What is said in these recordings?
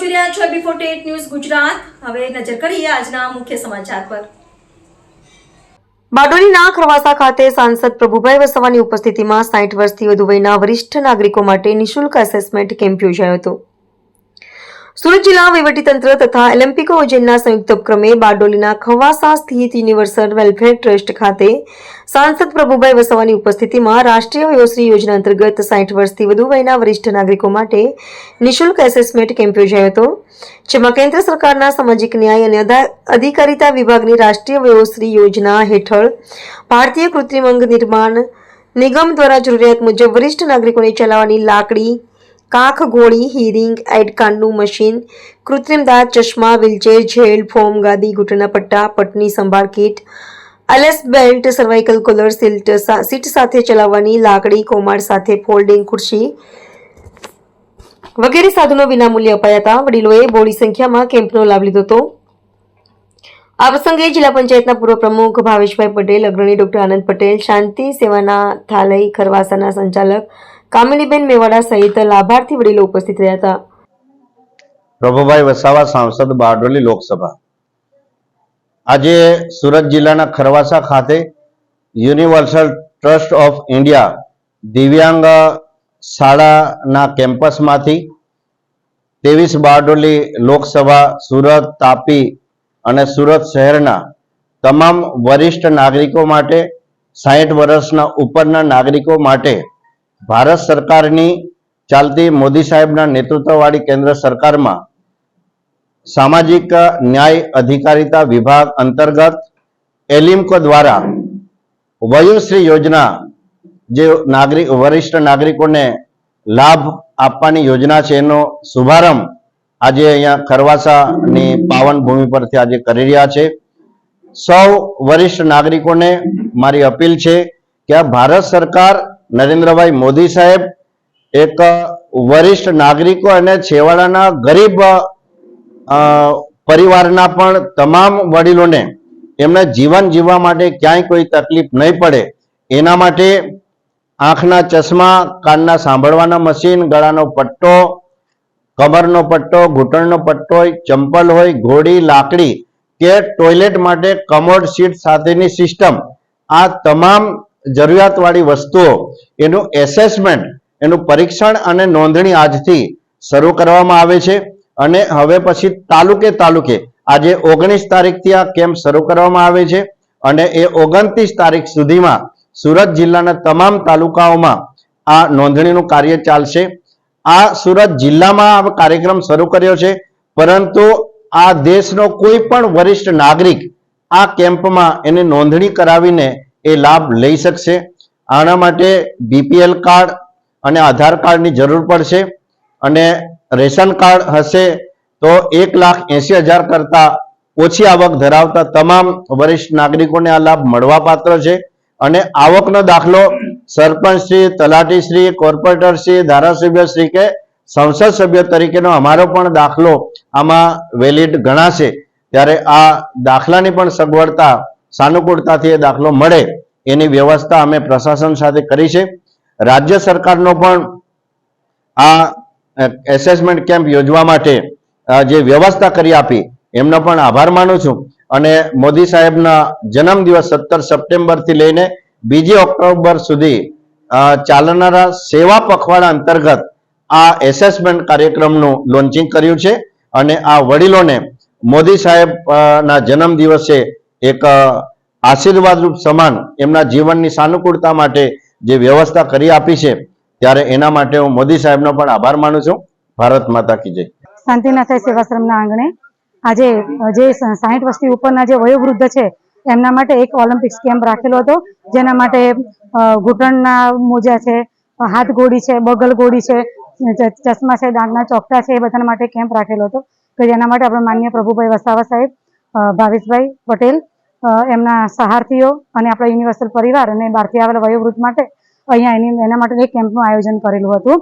જોઈ રહ્યા છો બિફોર ટેટ ન્યૂઝ ગુજરાત. હવે નજર કરીએ આજના મુખ્ય સમાચાર પર. બારડોલીના ખરવાસા ખાતે સાંસદ પ્રભુભાઈ વસાવાની ઉપસ્થિતિમાં સાઠ વર્ષથી વધુ વયના વરિષ્ઠ નાગરિકો માટે નિઃશુલ્ક એસેસમેન્ટ કેમ્પ યોજાયો હતો. સુરત જિલ્લા વહીવટીતંત્ર તથા એલેમ્પિકો જેલના સંયુક્ત ઉપક્રમે બારડોલીના ખવાસા સ્થિત યુનિવર્સલ વેલફેર ટ્રસ્ટ ખાતે સાંસદ પ્રભુભાઈ વસાવાની ઉપસ્થિતિમાં રાષ્ટ્રીય વયોશ્રી યોજના અંતર્ગત સાઠ વર્ષથી વધુ વયના વરિષ્ઠ નાગરિકો માટે નિઃશુલ્ક એસેસમેન્ટ કેમ્પ યોજાયો હતો, જેમાં કેન્દ્ર સરકારના સામાજિક ન્યાય અને અધિકારિતા વિભાગની રાષ્ટ્રીય વયોશ્રી યોજના હેઠળ ભારતીય કૃત્રિમ અંગ નિર્માણ નિગમ દ્વારા જરૂરિયાત મુજબ વરિષ્ઠ નાગરિકોને ચલાવવાની લાકડી કાખ, ગોળી, હિરિંગ, એડ મશીન, કૃત્રિમ દાંત, ચશ્મા વ્હીલચેર જેલ, ફોમ, ગાદી, ઘૂંટણના પટ્ટા, પટની સંભાળ kit LS belt, cervical collar, silt seat સાથે ચલાવવાની, લાકડી, કોમાડ સાથે ફોલ્ડિંગ ખુરશી વગેરે સાધનો વિનામૂલ્યે અપાયા હતા. વડીલોએ બોડી સંખ્યામાં કેમ્પનો લાભ લીધો હતો. આ પ્રસંગે જિલ્લા પંચાયતના પૂર્વ પ્રમુખ ભાવેશભાઈ પટેલ, અગ્રણી ડોક્ટર આનંદ પટેલ, શાંતિ સેવાના થાલય ખરવાસાના સંચાલક કામિનીબેન મેવાડા સહિત લાભાર્થી વડીલો ઉપસ્થિત રહ્યા હતા. પ્રભુભાઈ વસાવા, સાંસદ બારડોલી લોકસભા. આજે સુરત જિલ્લાના ખરવાસા ખાતે યુનિવર્સલ ટ્રસ્ટ ઓફ ઇન્ડિયા દિવ્યાંગ શાળાના કેમ્પસમાંથી ત્રેવીસ બારડોલી લોકસભા, સુરત, તાપી અને સુરત શહેરના તમામ વરિષ્ઠ નાગરિકો માટે સાહીઠ વર્ષના ઉપરના નાગરિકો માટે ભારત સરકારની ચાલતી મોદી સાહેબના નેતૃત્વવાળી કેન્દ્ર સરકારમાં સામાજિક ન્યાય અધિકારિતા વિભાગ અંતર્ગત એલિમ્કો દ્વારા વયોશ્રી યોજના જે નાગરિક, વરિષ્ઠ નાગરિકોને લાભ આપવાની યોજના છે, એનો શુભારંભ આજે અહીંયા ખરવાસાની પાવન ભૂમિ પરથી આજે કરી રહ્યા છે. સૌ વરિષ્ઠ નાગરિકોને મારી અપીલ છે કે આ ભારત સરકાર નરેન્દ્રભાઈ મોદી સાહેબ એક વરિષ્ઠ નાગરિકો અને છેવાડાના ગરીબ પરિવારના પણ તમામ વડીલોને એમના જીવન જીવવા માટે ક્યાંય કોઈ તકલીફ નહીં પડે. એના માટે આંખના ચશ્મા, કાનના સાંભળવાના મશીન, ગળાનો પટ્ટો, કમરનો પટ્ટો, ઘૂંટણનો પટ્ટો હોય, ચંપલ હોય, ઘોડી, લાકડી કે ટોયલેટ માટે કમોડ સીટ સાથેની સિસ્ટમ. આ તમામ જરૂરિયાતવાળી વસ્તુઓ, એનું એસેસમેન્ટ એનું પરીક્ષણ અને નોંધણી આજથી શરૂ કરવામાં આવે છે. અને હવે પછી તાલુકે તાલુકે આજે ઓગણીસ તારીખથી આ કેમ્પ શરૂ કરવામાં આવે છે. અને એ ઓગણત્રીસ તારીખ સુધીમાં સુરત જિલ્લાના તમામ તાલુકાઓમાં આ નોંધણીનું કાર્ય ચાલશે. આ સુરત જિલ્લામાં આ કાર્યક્રમ શરૂ કર્યો છે. પરંતુ આ દેશનો કોઈ પણ વરિષ્ઠ નાગરિક આ કેમ્પમાં એને નોંધણી કરાવીને એ લાભ લઈ શકશે. આના માટે બીપીએલ કાર્ડ અને આધાર કાર્ડની જરૂર પડશે અને રેશન કાર્ડ હશે તો એક લાખ એસી હજાર કરતા ઓછી આવક ધરાવતા તમામ વરિષ્ઠ નાગરિકોને આ લાભ મળવાપાત્ર છે. અને આવકનો દાખલો સરપંચશ્રી, તલાટીશ્રી, કોર્પોરેટરશ્રી, ધારાસભ્યશ્રી કે સંસદ સભ્ય તરીકેનો અમારો પણ દાખલો આમાં વેલિડ ગણાશે. ત્યારે આ દાખલાની પણ સગવડતા સાનુકૂળતાથી એ દાખલો મળે એની વ્યવસ્થા અમે પ્રશાસન સાથે કરી છે. રાજ્ય સરકારનો પણ આ એસેસમેન્ટ કેમ્પ યોજવા માટે જે વ્યવસ્થા કરી આપી એમનો પણ આભાર માનું છું. અને મોદી સાહેબના જન્મદિવસ સત્તર સપ્ટેમ્બરથી લઈને બીજી ઓક્ટોબર સુધી ચાલનારા સેવા પખવાડા અંતર્ગત આ એસેસમેન્ટ કાર્યક્રમનું લોન્ચિંગ કર્યું છે. અને આ વડીલોને મોદી સાહેબના અ, ના જન્મ દિવસે એક આશીર્વાદરૂપ સમાન એમના જીવનની સાનુકૂળતા માટે જે વ્યવસ્થા કરી આપી છે, ત્યારે એના માટે હું મોદી સાહેબનો પણ આભાર માનું છું. ભારત માતા કી જય. શાંતિનાથ સેવાશ્રમના આંગણે આજે જે સાહીઠ વર્ષથી ઉપરના જે વયોવૃદ્ધ છે, એમના માટે એક ઓલિમ્પિક્સ કેમ્પ રાખેલો હતો, જેના માટે ઘૂંટણના મોજા છે, હાથ ગોળી છે, બગલ ગોળી છે ચશ્મા છે દાંતના ચોકટા છે, એ બધાના માટે કેમ્પ રાખેલો હતો. તો જેના માટે આપણે માન્ય પ્રભુભાઈ વસાવા સાહેબ ભાવેશભાઈ પટેલ એમના સહાર્થીઓ અને આપણા યુનિવર્સલ પરિવાર અને બહારથી આવેલા વયોવૃદ્ધ માટે અહીંયા એની, એના માટે એક કેમ્પનું આયોજન કરેલું હતું.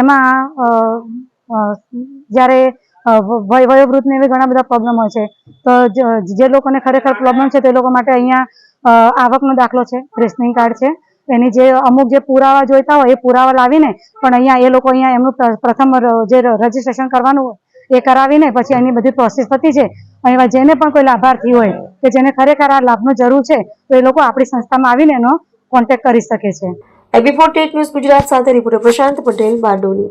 એમાં જ્યારે વયોવૃદ્ધને એવી ઘણા બધા પ્રોબ્લેમ હોય છે, તો જે લોકોને ખરેખર પ્રોબ્લેમ છે તે લોકો માટે અહીંયા આવકનો દાખલો છે, રેશનિંગ કાર્ડ છે. એની જે અમુક જે પુરાવા જોઈતા હોય એ પુરાવા લાવીને પણ અહીંયા એ લોકો અહીંયા એમનું પ્રથમ જે રજીસ્ટ્રેશન કરવાનું એ કરાવીને પછી એની બધી પ્રોસેસ થતી છે. અને એવા જેને પણ કોઈ લાભાર્થી હોય કે જેને ખરેખર આ લાભનો જરૂર છે, તો એ લોકો આપણી સંસ્થામાં આવીને એનો કોન્ટેક્ટ કરી શકે છે. એબી ફોર્ટી ન્યૂઝ ગુજરાત સાથે રિપોર્ટર પ્રશાંત પટેલ, બારડોલી.